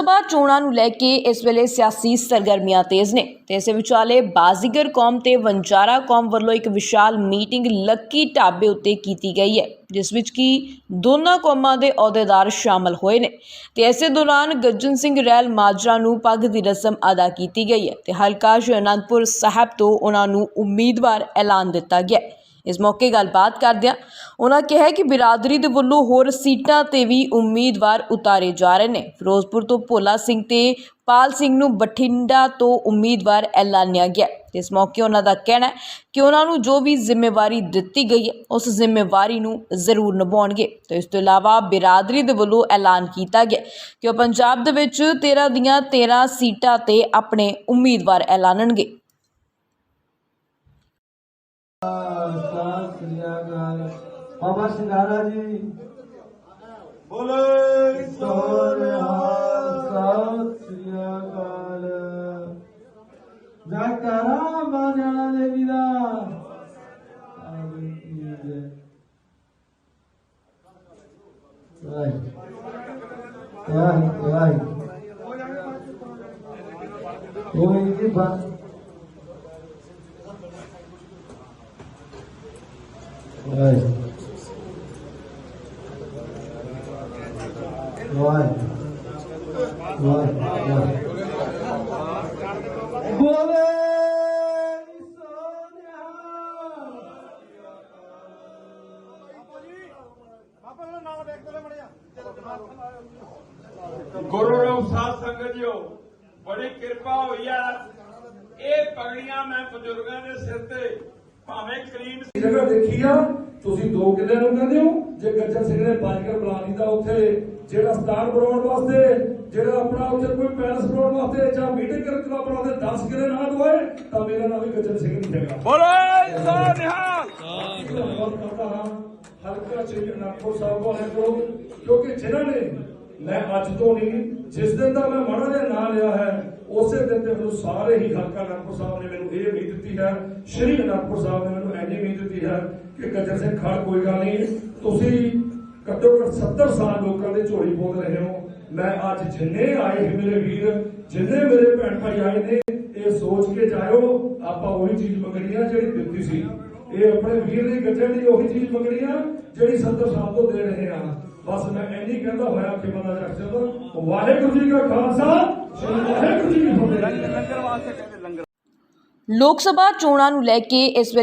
ਸਭਾ ਚੋਣਾਂ ਨੂੰ ਲੈ ਕੇ ਇਸ ਵੇਲੇ ਸਿਆਸੀ ਸਰਗਰਮੀਆਂ ਤੇਜ਼ ਨੇ ਤੇ ਇਸੇ ਵਿਚਾਲੇ ਬਾਜ਼ੀਗਰ ਕੌਮ ਤੇ ਵੰਜਾਰਾ ਕੌਮ ਵੱਲੋਂ ਇੱਕ ਵਿਸ਼ਾਲ ਮੀਟਿੰਗ ਲੱਕੀ ਢਾਬੇ ਉੱਤੇ ਕੀਤੀ ਗਈ ਹੈ, ਜਿਸ ਵਿੱਚ ਕੀ ਦੋਨਾਂ ਕੌਮਾਂ ਦੇ ਅਹੁਦੇਦਾਰ ਸ਼ਾਮਲ ਹੋਏ ਨੇ ਤੇ ਇਸੇ ਦੌਰਾਨ ਗੱਜਨ ਸਿੰਘ ਰੈਲ ਮਾਜਰਾ ਨੂੰ ਪੱਗ ਦੀ ਰਸਮ ਅਦਾ ਕੀਤੀ ਗਈ ਹੈ ਤੇ ਹਲਕਾ ਸ਼੍ਰੀ ਅਨੰਦਪੁਰ ਸਾਹਿਬ ਤੋਂ ਉਹਨਾਂ ਨੂੰ ਉਮੀਦਵਾਰ ਐਲਾਨ ਦਿੱਤਾ ਗਿਆ ਹੈ। ਇਸ ਮੌਕੇ ਗੱਲਬਾਤ ਕਰਦਿਆਂ ਉਹਨਾਂ ਕਿਹਾ ਕਿ ਬਿਰਾਦਰੀ ਦੇ ਵੱਲੋਂ ਹੋਰ ਸੀਟਾਂ ਤੇ ਵੀ ਉਮੀਦਵਾਰ ਉਤਾਰੇ ਜਾ ਰਹੇ ਨੇ। ਫਿਰੋਜ਼ਪੁਰ ਤੋਂ ਭੋਲਾ ਸਿੰਘ ਤੇ ਪਾਲ ਸਿੰਘ ਨੂੰ ਬਠਿੰਡਾ ਤੋਂ ਉਮੀਦਵਾਰ ਐਲਾਨਿਆ ਗਿਆ ਇਸ ਮੌਕੇ ਉਹਨਾਂ ਦਾ ਕਹਿਣਾ ਹੈ ਕਿ ਉਹਨਾਂ ਨੂੰ ਜੋ ਵੀ ਜ਼ਿੰਮੇਵਾਰੀ ਦਿੱਤੀ ਗਈ ਹੈ, ਉਸ ਜ਼ਿੰਮੇਵਾਰੀ ਨੂੰ ਜ਼ਰੂਰ ਨਿਭਾਉਣਗੇ। ਤੇ ਇਸ ਤੋਂ ਇਲਾਵਾ ਬਿਰਾਦਰੀ ਦੇ ਵੱਲੋਂ ਐਲਾਨ ਕੀਤਾ ਗਿਆ ਕਿ ਉਹ ਪੰਜਾਬ ਦੇ ਵਿੱਚ 13 ਦੀਆਂ 13 ਸੀਟਾਂ ਤੇ ਆਪਣੇ ਉਮੀਦਵਾਰ ਐਲਾਨਣਗੇ। ਸਤਿ ਸ੍ਰੀ ਅਕਾਲ ਬਾਬਾ ਸਿੰਘਾਰਾ ਜੀ ਬੋਲੇ ਸੋਨਿਹਾ ਸਤਿ ਸ੍ਰੀ ਅਕਾਲ ਜਕਰਾ ਮਾਨਿਆ ਦੇਵੀ ਦਾ ਆਮੀਨ ਜੀ ਜੈ। ਵਾਹਿਗੁਰੂ ਵਾਹਿਗੁਰੂ ਵਾਹਿਗੁਰੂ ਕੋਈ ਜੀ ਬਾਤ ਵਾਹਿਗੁਰੂ ਵਾਹਿਗੁਰੂ ਵਾਹਿਗੁਰੂ ਬੋਲੇ ਸੋਨਿਹਾ ਗੁਰੂ ਰੂਪ ਸਾਧ ਸੰਗਤ ਜੀਓ ਬੜੀ ਕਿਰਪਾ ਹੋਈ ਆ। ਇਹ ਪਗੜੀਆਂ ਮੈਂ ਬਜ਼ੁਰਗਾਂ ਦੇ ਸਿਰ ਤੇ ਭਾਵੇਂ ਕਲੀਨ ਜਗ੍ਹਾ ਦੇਖੀ ਆ। ਤੁਸੀਂ ਦੋ ਕਿੱਲੇ ਨੂੰ ਕਹਿੰਦੇ ਹੋ ਜੇ ਗੱਜਰ ਸਿੰਘ ਨੇ ਬਾਜਕਰ ਬੁਲਾ ਲਈ ਤਾਂ ਉੱਥੇ ਜਿਹੜਾ ਸਟਾਰ ਬਣਾਉਣ ਵਾਸਤੇ ਜਿਹੜਾ ਆਪਣਾ ਉੱਥੇ ਕੋਈ ਪੈਲਸ ਬਣਾਉਣ ਵਾਸਤੇ ਜਾਂ ਮੀਟਿੰਗ ਕਰਨ ਚਲਾ ਬਣਾਉਂਦੇ 10 ਕਿੱਲੇ ਨਾ ਦਵਾਏ ਤਾਂ ਮੇਰਾ ਨਾਮ ਵੀ ਗੱਜਰ ਸਿੰਘ ਨਹੀਂ ਹੈਗਾ ਬੋਲੇ ਸੋਨਿਹਾ ਬਹੁਤ ਕਰਦਾ ਹਾਂ ਹਲਕਾ ਅਨੰਦਪੁਰ ਸਾਹਿਬ ਵਾਲੇ ਕੋਲ ਕਿਉਂਕਿ ਜਿਨ੍ਹਾਂ ਨੇ ਮੈਂ ਅੱਜ ਤੋਂ ਨਹੀਂ ਜਿਸ ਦਿਨ ਦਾ ਮੈਂ ਮਾੜਾ ਜਿਹਾ ਨਾਂ ਲਿਆ ਹੈ, ਉਸੇ ਦਿਨ ਤੇ ਮੈਨੂੰ ਸਾਰੇ ਹੀ ਹਲਕਾ ਅਨੰਦਪੁਰ ਸਾਹਿਬ ਨੇ ਮੈਨੂੰ ਇਹ ਉਮੀਦ ਦਿੱਤੀ ਹੈ, ਸ਼੍ਰੀ ਅਨੰਦਪੁਰ ਸਾਹਿਬ ਨੇ ਮੈਨੂੰ ਇੰਨੀ ਉਮੀਦ ਦਿੱਤੀ ਹੈ ਕਿ ਗੱਜਰ ਸਿੰਘ ਖੜ ਕੋਈ ਗੱਲ ਨਹੀਂ, ਤੁਸੀਂ ਘੱਟੋ ਘੱਟ 70 ਸਾਲ ਲੋਕਾਂ ਦੇ ਝੋਲੀ ਬੋਲ ਰਹੇ ਹੋ। ਮੈਂ ਅੱਜ ਜਿੰਨੇ ਆਏ ਹੈ ਮੇਰੇ ਵੀਰ, ਜਿੰਨੇ ਮੇਰੇ ਭੈਣ ਭਾਈ ਆਏ ਨੇ, ਇਹ ਸੋਚ ਕੇ ਜਾਇਓ, ਆਪਾਂ ਉਹੀ ਚੀਜ਼ ਮੰਗਣੀ ਆ ਜਿਹੜੀ ਦਿੱਤੀ ਸੀ। ਇਹ ਆਪਣੇ ਵੀਰ ਦੀ ਗੱਜਣ ਦੀ ਉਹੀ ਚੀਜ਼ ਮੰਗਣੀ ਆ, ਜਿਹੜੀ 70 ਸਾਲ ਤੋਂ ਦੇ ਰਹੇ ਆ। ਬਸ ਮੈਂ ਇੰਨੀ ਕਹਿੰਦਾ ਹੋਇਆ ਕਿ ਬੰਦਾ ਰੱਖ ਸਕਦਾ ਵਾਹਿਗੁਰੂ ਜੀ ਕਾ ਖਾਲਸਾ ਸ੍ਰੀ ਵਾਹਿਗੁਰੂ ਜੀ ਕੀ ਫਤਿਹ। ਲੋਕ ਸਭਾ ਚੋਣਾਂ ਨੂੰ ਲੈ ਕੇ ਇਸ ਵੇਲੇ